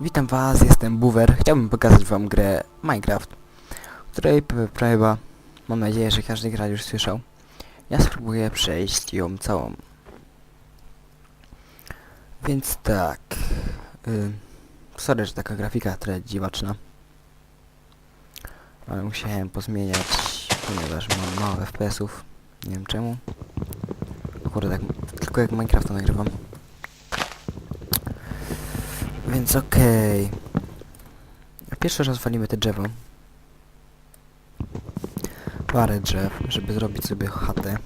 Witam was, jestem Buwer. Chciałbym pokazać wam grę Minecraft, której PvP chyba, mam nadzieję, że każdy gracz już słyszał. Ja spróbuję przejść ją całą. Więc tak... Y, sorry, że taka grafika trochę dziwaczna. Ale musiałem pozmieniać, ponieważ mam mało FPS-ów. Nie wiem czemu. Kurde, tak, tylko jak Minecrafta nagrywam. Więc okej. Pierwszy raz walimy te drzewo. Parę drzew, żeby zrobić sobie chatę.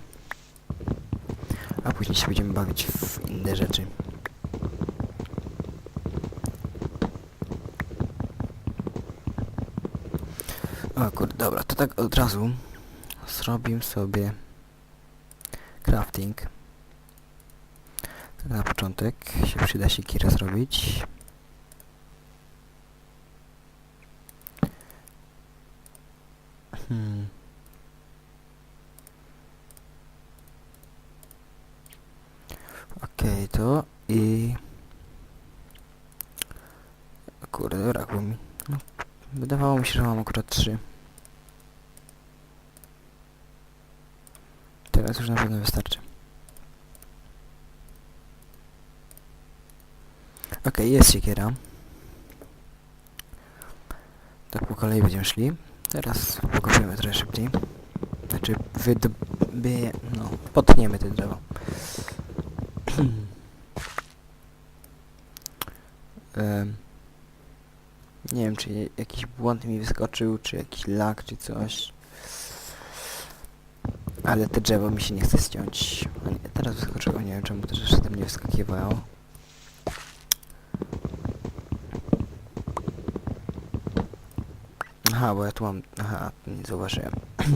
A później się będziemy bawić w inne rzeczy. O kurde, dobra, to tak od razu zrobimy sobie crafting. Na początek się przyda się kira zrobić. Hmm. Okej, to i... Kurde, brakło mi. No, wydawało mi się, że mam akurat trzy. Teraz już na pewno wystarczy. Okej, jest siekiera. Tak po kolei będziemy szli. Teraz pokopiemy trochę szybciej. Znaczy, wydobie... no, potniemy te drzewo. Nie wiem, czy jakiś błąd mi wyskoczył, czy jakiś lag, czy coś. Ale te drzewo mi się nie chce ściąć. Teraz wyskoczyło, nie wiem czemu też jeszcze tam nie wyskakiwało. Aha, bo ja tu mam... Aha, nie zauważyłem.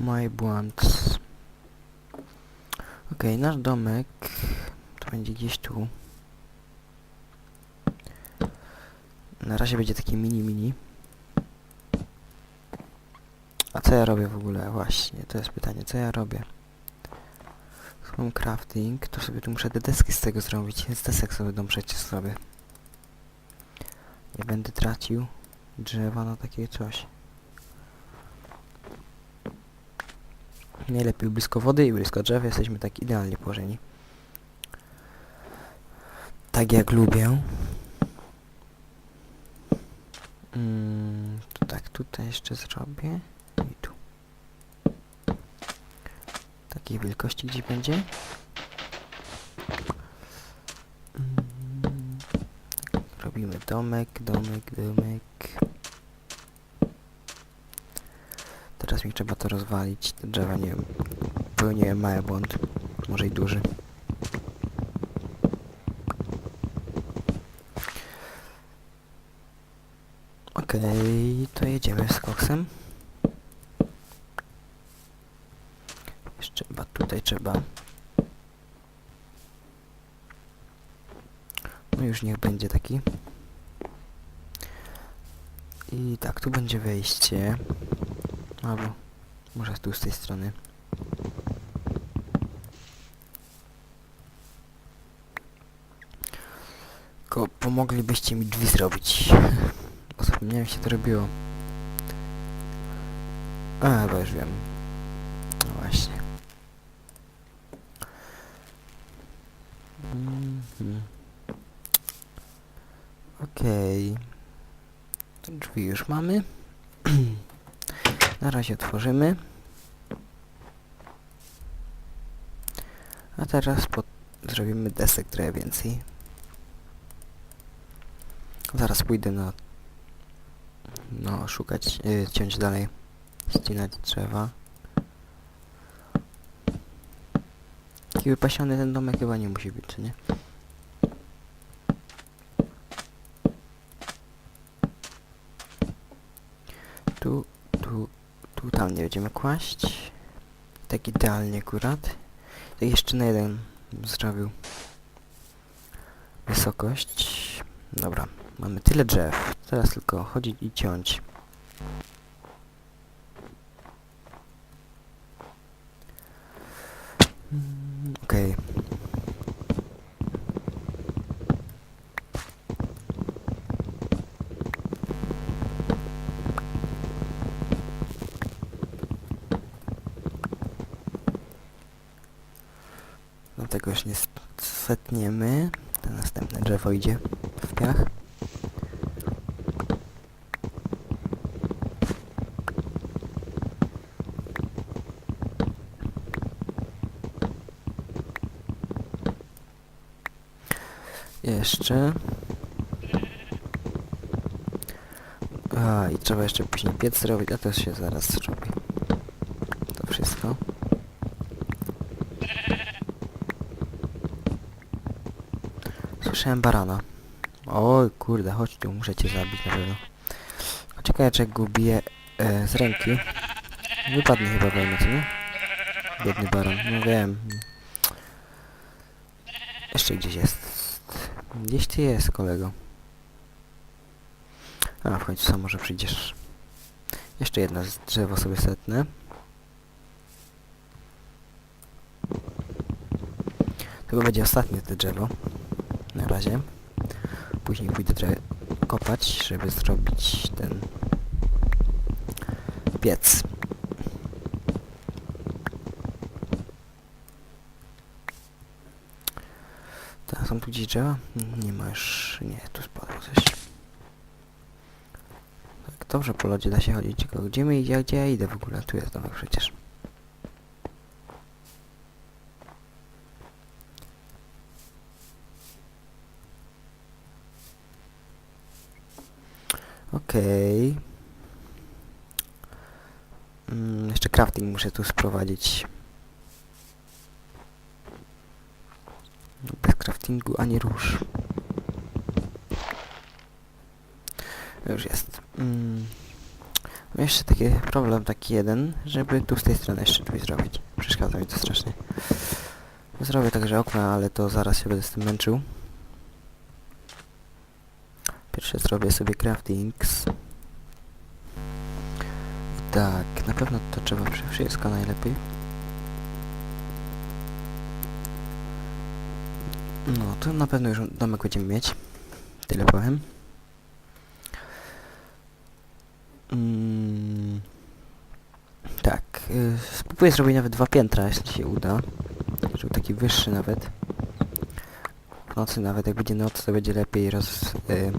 Mój błąd. Okej, nasz domek to będzie gdzieś tu. Na razie będzie taki mini mini. A co ja robię w ogóle? Właśnie, to jest pytanie, co ja robię? Mam crafting, to sobie tu muszę te deski z tego zrobić, więc desek sobie dom przecież zrobię. Nie będę tracił drzewa na takie coś. Najlepiej blisko wody i blisko drzew jesteśmy tak idealnie położeni. Tak jak lubię. Mm, to tak, tutaj jeszcze zrobię. I tu. Takiej wielkości gdzie będzie. Robimy domek, domek, domek. Teraz mi trzeba to rozwalić. Te drzewa, nie wiem. Popełniłem mały błąd. Może i duży. Okej, to jedziemy z koksem. Jeszcze chyba tutaj trzeba. No już niech będzie taki. I tak, tu będzie wejście. Albo może tu z tej strony. Tylko pomoglibyście mi drzwi zrobić. Bo zapomniałem się to robiło. A, już wiem. No właśnie. Mhm. Okej. To Drzwi już mamy. Na razie otworzymy. A teraz pod... zrobimy desek trochę więcej. Zaraz pójdę na... No, szukać, yy, ciąć dalej. Ścinać drzewa. Taki wypasiony ten domek chyba nie musi być, czy nie? Tu, tu, tu, tam nie będziemy kłaść. Tak idealnie akurat. Tak jeszcze na jeden zrobił wysokość. Dobra, mamy tyle drzew. Teraz tylko chodzić i ciąć. Mm, Okej. Już nie setniemy. To następne drzewo idzie w piach. Jeszcze. A, i trzeba jeszcze później piec zrobić, a to się zaraz zrobi. To wszystko. Słyszałem barana. Oj, kurde, chodź tu, muszę cię zabić na pewno. Czekaj, jak go biję e, z ręki. Wypadnie chyba mnie, co nie? Biedny baran, no wiem. Jeszcze gdzieś jest. Gdzieś ty jest, kolego. A, w końcu sam może przyjdziesz. Jeszcze jedno drzewo sobie setnę. To będzie ostatnie to drzewo. Na razie. Później pójdę trochę kopać, żeby zrobić ten piec. Tak, są tu gdzieś drzewa? Nie ma już... Nie, tu spadło coś. Tak, dobrze po lodzie da się chodzić, tylko gdzie my idzie, gdzie ja idę w ogóle? Tu jest domek przecież. Okej. Mm, jeszcze crafting muszę tu sprowadzić. Bez craftingu ani róż. Już jest. Mm. Mam jeszcze taki problem, taki jeden, żeby tu z tej strony jeszcze coś zrobić. Przeszkadza mi to strasznie. Zrobię także okna, ale to zaraz się będę z tym męczył. Pierwsze zrobię sobie craftings. Tak, na pewno to trzeba przy wszystko najlepiej. No, to na pewno już domek będziemy mieć. Tyle powiem. Mm, tak, y, spróbuję zrobić nawet dwa piętra, jeśli się uda. Żeby taki wyższy nawet. W nocy nawet, jak będzie noc, to będzie lepiej roz... Y,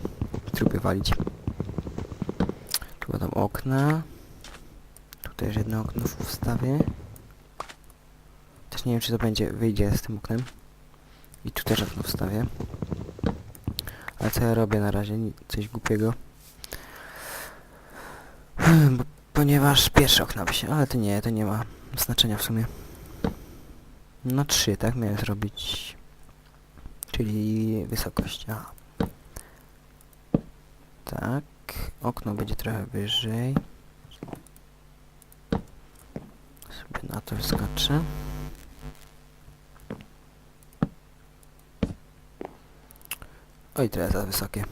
trupy walić. Tu będą okna. Tutaj już jedno okno wstawię. Też nie wiem, czy to będzie wyjdzie z tym oknem. I tu też okno wstawię. Ale co ja robię na razie? Coś głupiego. Bo, ponieważ pierwsze okna by się... Ale to nie, to nie ma znaczenia w sumie. No trzy, tak? Miałem zrobić... Czyli wysokość. Aha. Tak. Okno będzie trochę wyżej. Sobie na to wskoczę. Oj, trochę za wysokie.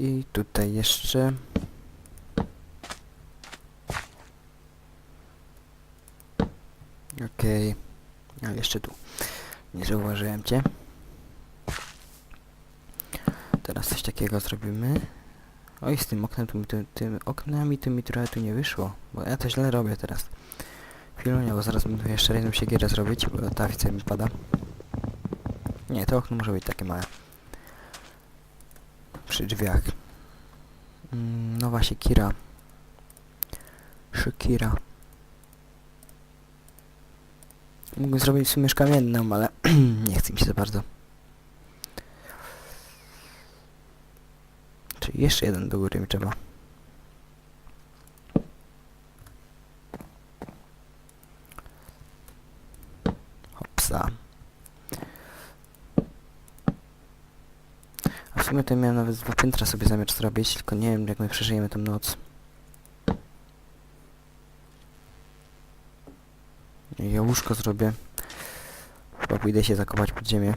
I tutaj jeszcze... Okej. A jeszcze tu. Nie cię. Teraz coś takiego zrobimy. Oj, z tym oknem, tu tu, tym oknami to mi trochę tu nie wyszło. Bo ja to źle robię teraz. Chwilunia, bo zaraz będę jeszcze jedną siekierę zrobić, bo ta widzę mi pada. Nie, to okno może być takie małe. Przy drzwiach. Mm, nowa siekiera. Shakira. Mógłbym zrobić w sumie kamienną, ale nie chce mi się za bardzo. Czyli jeszcze jeden do góry mi trzeba. Hopsa. A w sumie to miałem nawet dwa piętra sobie zamiar zrobić, tylko nie wiem jak my przeżyjemy tę noc. I ja łóżko zrobię. Chyba pójdę się zakopać pod ziemię.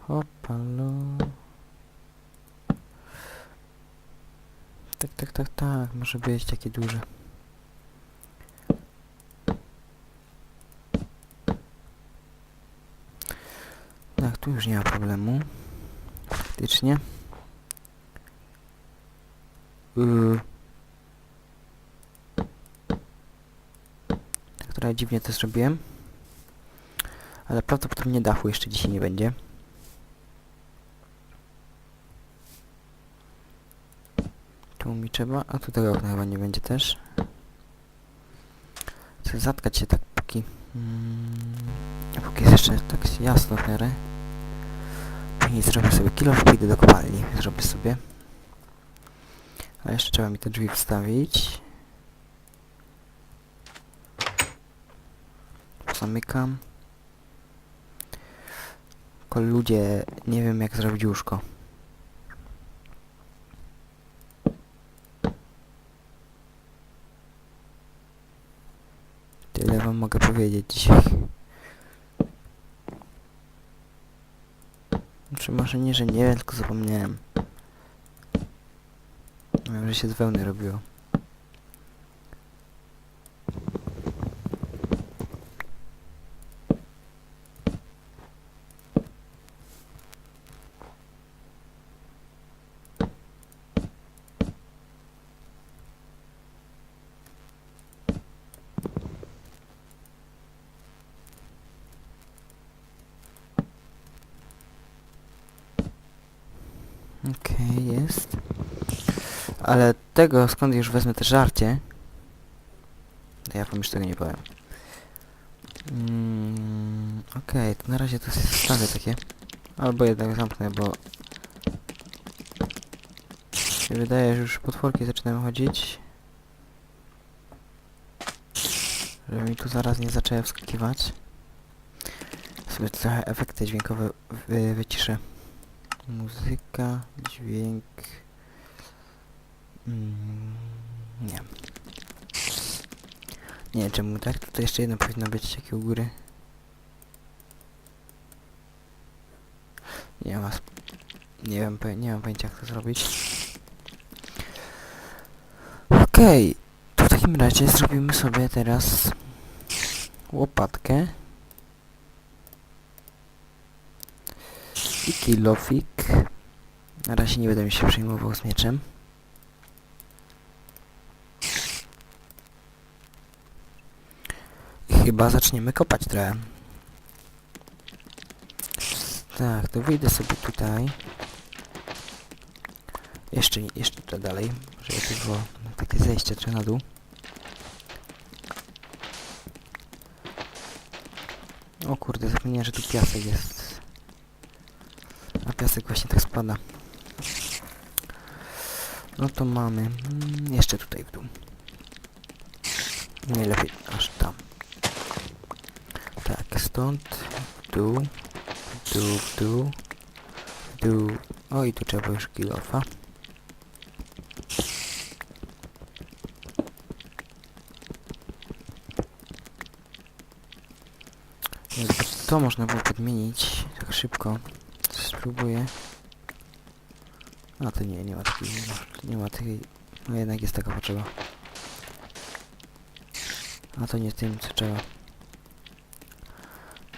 Hopalo. Tak, tak, tak, tak. Może być takie duże. Tak, tu już nie ma problemu. Faktycznie. Yy. Tak dziwnie to zrobiłem. Ale prawdopodobnie dachu jeszcze dzisiaj nie będzie. Tu mi trzeba, a tu tego okna chyba nie będzie też. Chcę zatkać się tak póki... Mm, póki jest jeszcze tak jasno w miarę. Później zrobię sobie kilo, pójdę do kopalni. Zrobię sobie. A jeszcze trzeba mi te drzwi wstawić. Zamykam. Tylko ludzie, nie wiem jak zrobić łóżko. Tyle wam mogę powiedzieć dzisiaj. Czy może nie, że nie tylko zapomniałem. Że się z wełny robiło. Okej, jest. Ale tego, skąd już wezmę te żarcie? Ja wam już tego nie powiem. Mm, Okej, to na razie to sobie zostawię takie. Albo jednak zamknę, bo... się wydaje, że już potworki zaczynają chodzić. Żeby mi tu zaraz nie zaczęły wskakiwać. Sobie trochę efekty dźwiękowe wy wyciszę. Muzyka, dźwięk... Mm, nie. Nie wiem czemu tak, tutaj jeszcze jedno powinno być takie u góry. Nie mam, nie wiem, nie mam pojęcia jak to zrobić. Okej, to w takim razie zrobimy sobie teraz łopatkę. I kilofik. Na razie nie będę mi się przejmował z mieczem. Chyba zaczniemy kopać trochę. Tak, to wyjdę sobie tutaj. Jeszcze, jeszcze to dalej, żeby to było takie zejście trochę na dół. O kurde, zapomniałem, że tu piasek jest. A piasek właśnie tak spada. No to mamy... Mm, jeszcze tutaj w dół. Najlepiej aż stąd w dół, w dół. O i tu trzeba już kilofa. To można było podmienić tak szybko. Spróbuję. A to nie, nie ma takiej, nie ma takiej, no jednak jest taka potrzeba. A to nie tym, co trzeba.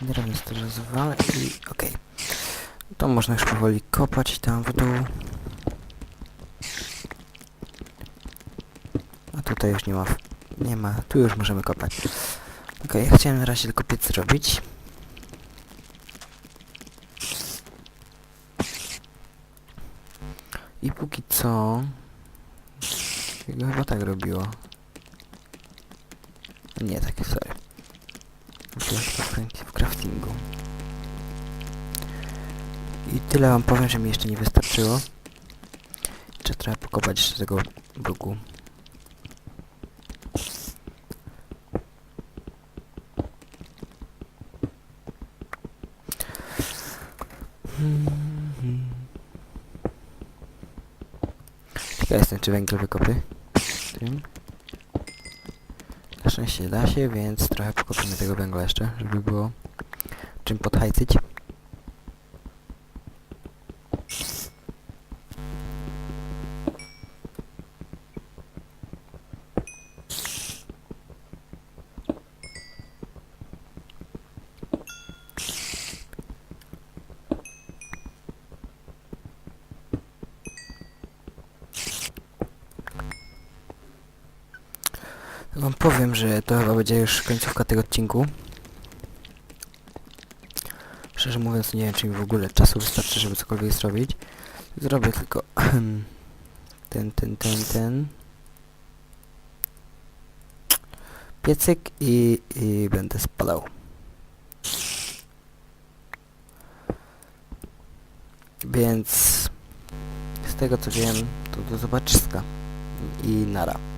Drewno rozwalę i okej. To można już powoli kopać tam w dół. A tutaj już nie ma, nie ma, tu już możemy kopać. Okej, ja chciałem na razie tylko piec zrobić. I póki co... Jego chyba tak robiło. Nie, tak, sorry. W- craftingu. I tyle wam powiem, że mi jeszcze nie wystarczyło. Jeszcze trzeba pokopać jeszcze tego bruku. Ciekaw jestem, czy węgiel wykopy. Tym. Szczęście da się, więc trochę pokopiemy tego węgla jeszcze, żeby było czym podhajcyć. Wam powiem, że to chyba będzie już końcówka tego odcinku. Szczerze mówiąc, nie wiem, czy mi w ogóle czasu wystarczy, żeby cokolwiek zrobić. Zrobię tylko ten, ten, ten, ten. Piecyk i, i będę spadał. Więc z tego co wiem, to do zobaczyska i nara.